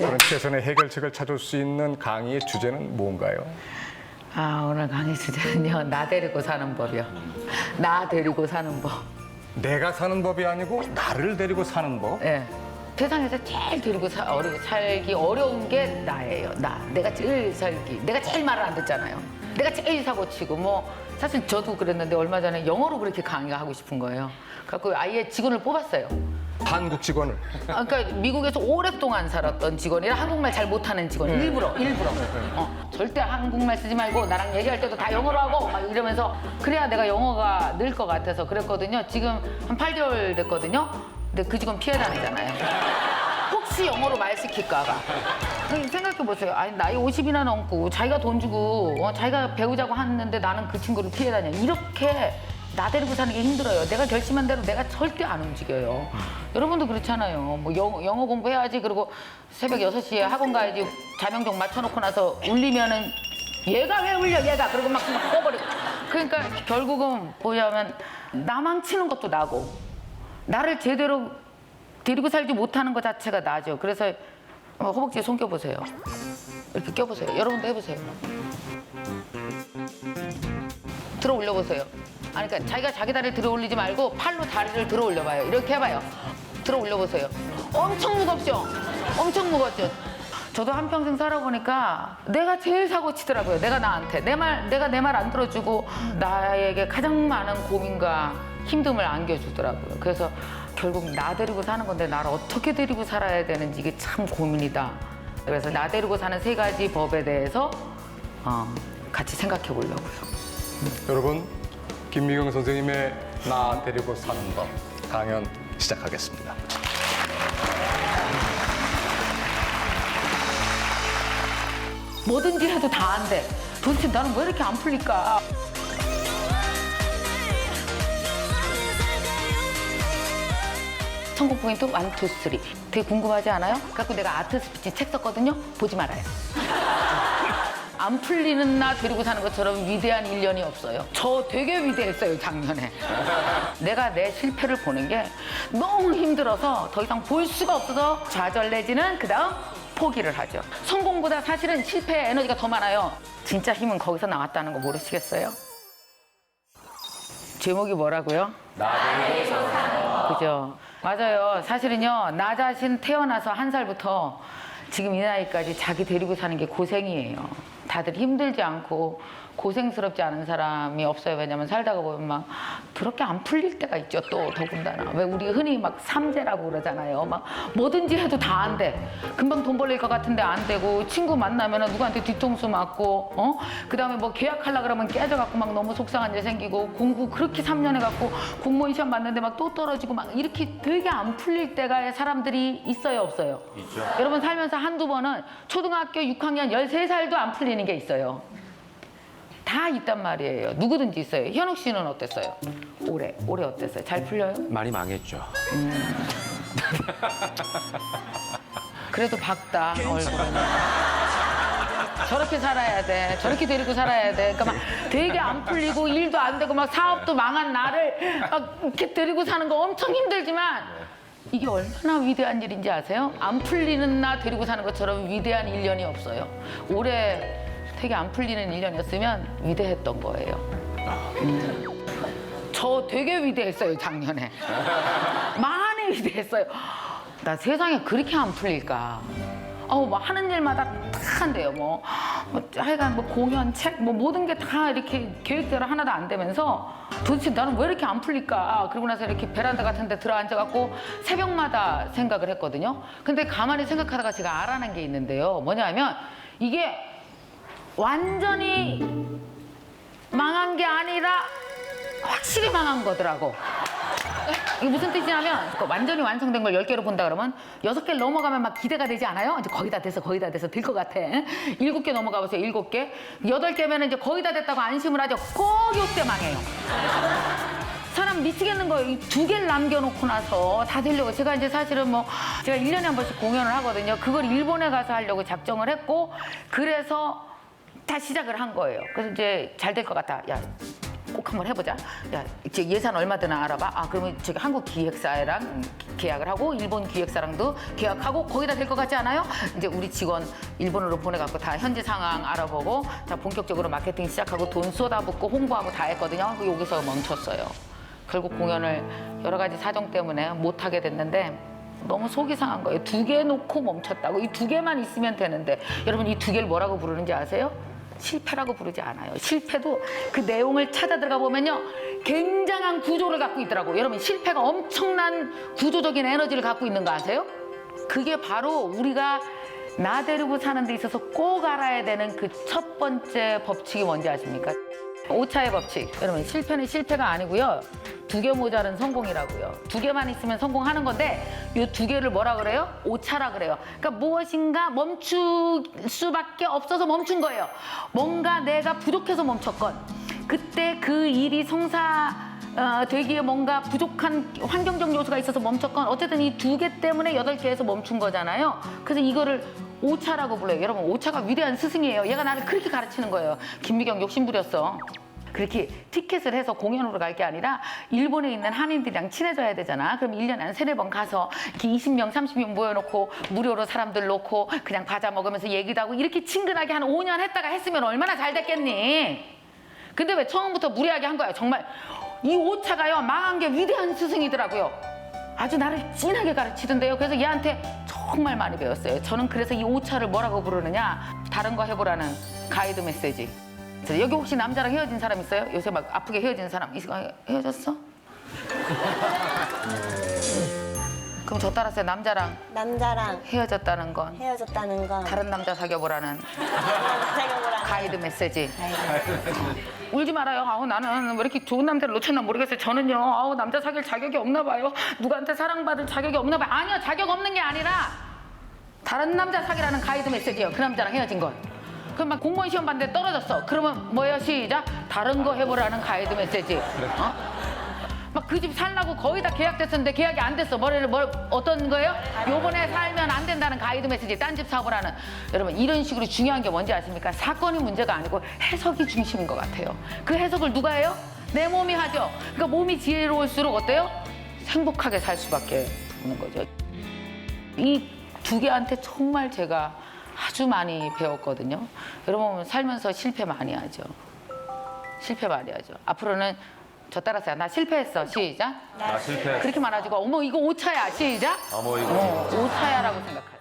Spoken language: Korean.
그런 최선의 해결책을 찾을 수 있는 강의의 주제는 뭔가요? 아 오늘 강의 주제는요 나 데리고 사는 법이요. 나 데리고 사는 법. 내가 사는 법이 아니고 나를 데리고 사는 법. 예. 세상에서 제일 데리고 사, 어려, 살기 어려운 게 나예요 나. 내가 제일 살기 내가 제일 말을 안 듣잖아요. 내가 제일 사고치고 뭐 사실 저도 그랬는데 얼마 전에 영어로 그렇게 강의가 하고 싶은 거예요. 그래갖고 아예 직원을 뽑았어요 한국 직원을. 아, 그러니까 미국에서 오랫동안 살았던 직원이라 한국말 잘 못하는 직원. 일부러 일부러. 어, 절대 한국말 쓰지 말고 나랑 얘기할 때도 다 영어로 하고 막 이러면서 그래야 내가 영어가 늘 것 같아서 그랬거든요. 지금 한 8개월 됐거든요. 근데 그 직원 피해 다니잖아요. 혹시 영어로 말 시킬까봐 생각해 보세요. 아니 나이 50이나 넘고 자기가 돈 주고 어, 자기가 배우자고 하는데 나는 그 친구를 피해 다녀. 이렇게 나 데리고 사는 게 힘들어요. 내가 결심한 대로 내가 절대 안 움직여요. 여러분도 그렇잖아요. 뭐 영, 영어 공부해야지 그리고 새벽 6시에 학원 가야지 자명종 맞춰놓고 나서 울리면은 얘가 왜 울려 얘가 그리고 막, 막 꺼버리고 그러니까 결국은 보자면 나만 치는 것도 나고 나를 제대로 데리고 살지 못하는 것 자체가 나죠. 그래서 어, 허벅지에 손 껴보세요. 이렇게 껴보세요. 여러분도 해보세요. 들어 올려보세요. 아니, 그러니까 자기가 자기 다리를 들어 올리지 말고 팔로 다리를 들어 올려봐요. 이렇게 해봐요. 들어 올려보세요. 엄청 무겁죠? 엄청 무겁죠? 저도 한평생 살아보니까 내가 제일 사고 치더라고요. 내가 나한테. 내 말, 내가 내 말 안 들어주고 나에게 가장 많은 고민과 힘듦을 안겨주더라고요. 그래서 결국 나 데리고 사는 건데 나를 어떻게 데리고 살아야 되는지 이게 참 고민이다. 그래서 나 데리고 사는 세 가지 법에 대해서 어, 같이 생각해 보려고요. 여러분 김미경 선생님의 나 데리고 사는 법 강연 시작하겠습니다. 뭐든지 해도 다 안 돼. 도대체 나는 왜 이렇게 안 풀릴까? 성공 포인트 1, 2, 3. 되게 궁금하지 않아요? 갖고 내가 아트 스피치 책 썼거든요. 보지 말아요. 안 풀리는 나 데리고 사는 것처럼 위대한 일년이 없어요. 저 되게 위대했어요, 작년에. 내가 내 실패를 보는 게 너무 힘들어서 더 이상 볼 수가 없어서 좌절 내지는 그 다음 포기를 하죠. 성공보다 사실은 실패의 에너지가 더 많아요. 진짜 힘은 거기서 나왔다는 거 모르시겠어요? 제목이 뭐라고요? 그죠? 맞아요. 사실은요, 나 자신 태어나서 한 살부터 지금 이 나이까지 자기 데리고 사는 게 고생이에요. 다들 힘들지 않고 고생스럽지 않은 사람이 없어요. 왜냐면 살다가 보면 막 그렇게 안 풀릴 때가 있죠. 또 더군다나. 왜 우리 흔히 막 삼재라고 그러잖아요. 막 뭐든지 해도 다 안 돼. 금방 돈 벌릴 것 같은데 안 되고 친구 만나면 누구한테 뒤통수 맞고 어? 그다음에 뭐 계약하려 그러면 깨져갖고 막 너무 속상한 일 생기고 공부 그렇게 3년 해갖고 공무원 시험 봤는데 막 또 떨어지고 막 이렇게 되게 안 풀릴 때가 사람들이 있어요 없어요? 있죠. 여러분 살면서 한두 번은 초등학교 6학년 13살도 안 풀리는 게 있어요. 다 있단 말이에요. 누구든지 있어요. 현욱 씨는 어땠어요? 올해 올해 어땠어요? 잘 풀려요? 많이 망했죠. 그래도 밝다 얼굴은. 저렇게 살아야 돼. 저렇게 데리고 살아야 돼. 그러니까 막 되게 안 풀리고 일도 안 되고 막 사업도 망한 나를 막 이렇게 데리고 사는 거 엄청 힘들지만 이게 얼마나 위대한 일인지 아세요? 안 풀리는 나 데리고 사는 것처럼 위대한 일년이 없어요. 올해 되게 안 풀리는 일년이었으면 위대했던 거예요. 음. 저 되게 위대했어요 작년에. 많이 위대했어요. 나 세상에 그렇게 안 풀릴까? 어우, 뭐 하는 일마다 다 한대요. 뭐, 뭐 하여간 뭐 공연, 책, 뭐 모든 게 다 이렇게 계획대로 하나도 안 되면서 도대체 나는 왜 이렇게 안 풀릴까? 그러고 나서 이렇게 베란다 같은 데 들어앉아갖고 새벽마다 생각을 했거든요. 근데 가만히 생각하다가 제가 알아낸 게 있는데요. 뭐냐면 이게 완전히 망한 게 아니라 확실히 망한 거더라고. 이게 무슨 뜻이냐면 그 완전히 완성된 걸 10개로 본다 그러면 6개를 넘어가면 막 기대가 되지 않아요? 이제 거의 다 돼서 거의 다 돼서 될 것 같아. 7개 넘어가 보세요. 7개. 8개면 이제 거의 다 됐다고 안심을 하죠. 꼭 요때 망해요. 사람 미치겠는 거예요. 이두 개를 남겨놓고 나서 다 되려고. 제가 이제 사실은 뭐, 제가 1년에 한 번씩 공연을 하거든요. 그걸 일본에 가서 하려고 작정을 했고, 그래서 다 시작을 한 거예요. 그래서 이제 잘 될 것 같다. 야, 꼭 한번 해보자. 야, 이제 예산 얼마 드나 알아봐. 아, 그러면 저기 한국 기획사랑 계약을 하고 일본 기획사랑도 계약하고 거기다 될 것 같지 않아요? 이제 우리 직원 일본으로 보내갖고 다 현지 상황 알아보고 자 본격적으로 마케팅 시작하고 돈 쏟아붓고 홍보하고 다 했거든요. 그 여기서 멈췄어요. 결국 공연을 여러 가지 사정 때문에 못 하게 됐는데 너무 속이 상한 거예요. 두 개 놓고 멈췄다고. 이 두 개만 있으면 되는데 여러분 이 두 개를 뭐라고 부르는지 아세요? 실패라고 부르지 않아요. 실패도 그 내용을 찾아 들어가 보면요. 굉장한 구조를 갖고 있더라고요. 여러분 실패가 엄청난 구조적인 에너지를 갖고 있는 거 아세요? 그게 바로 우리가 나 데리고 사는 데 있어서 꼭 알아야 되는 그 첫 번째 법칙이 뭔지 아십니까? 오차의 법칙. 여러분 실패는 실패가 아니고요. 두 개 모자른 성공이라고요. 두 개만 있으면 성공하는 건데 이 두 개를 뭐라 그래요? 오차라 그래요. 그러니까 무엇인가 멈출 수밖에 없어서 멈춘 거예요. 뭔가 내가 부족해서 멈췄건 그때 그 일이 성사 어, 되기에 뭔가 부족한 환경적 요소가 있어서 멈췄건 어쨌든 이 두 개 때문에 여덟 개에서 멈춘 거잖아요. 그래서 이거를 오차라고 불러요. 여러분 오차가 위대한 스승이에요. 얘가 나를 그렇게 가르치는 거예요. 김미경 욕심 부렸어. 그렇게 티켓을 해서 공연으로 갈 게 아니라 일본에 있는 한인들이랑 친해져야 되잖아. 그럼 일년에한 세네 번 가서 이렇게 20명, 30명 모여놓고 무료로 사람들 놓고 그냥 과자 먹으면서 얘기도 하고 이렇게 친근하게 한 5년 했다가 했으면 얼마나 잘 됐겠니? 근데 왜 처음부터 무리하게 한 거야? 정말 이 오차가요 망한 게 위대한 스승이더라고요. 아주 나를 진하게 가르치던데요. 그래서 얘한테 정말 많이 배웠어요. 저는 그래서 이 오차를 뭐라고 부르느냐? 다른 거 해보라는 가이드 메시지. 자, 여기 혹시 남자랑 헤어진 사람 있어요? 요새 막 아프게 헤어진 사람 있어? 헤어졌어? 그럼 저 따라서 남자랑 남자랑 헤어졌다는 건 헤어졌다는 건 다른 남자 사귀어보라는 사귀어보라. 가이드 메시지. 울지 말아요. 아우 나는 왜 이렇게 좋은 남자를 놓쳤나 모르겠어요. 저는요. 아우 남자 사귈 자격이 없나 봐요. 누구한테 사랑받을 자격이 없나 봐요. 아니요. 자격 없는 게 아니라 다른 남자 사귀라는 가이드 메시지예요. 그 남자랑 헤어진 건. 그럼 막 공무원 시험 봤는데 떨어졌어. 그러면 뭐예요? 시작. 다른 거 해보라는 가이드 메시지. 어? 막 그 집 살라고 거의 다 계약됐었는데 계약이 안 됐어. 뭐를 뭐 어떤 거예요? 요번에 살면 안 된다는 가이드 메시지. 딴 집 사보라는. 여러분 이런 식으로 중요한 게 뭔지 아십니까? 사건이 문제가 아니고 해석이 중심인 것 같아요. 그 해석을 누가 해요? 내 몸이 하죠. 그러니까 몸이 지혜로울수록 어때요? 행복하게 살 수밖에 없는 거죠. 이 두 개한테 정말 제가 아주 많이 배웠거든요. 여러분 살면서 실패 많이 하죠. 실패 많이 하죠. 앞으로는 저 따라서요. 나 실패했어. 시작. 나 실패. 그렇게 말하지고 어머 이거 오차야. 시작. 어머 이거. 어, 오차야라고 생각해요.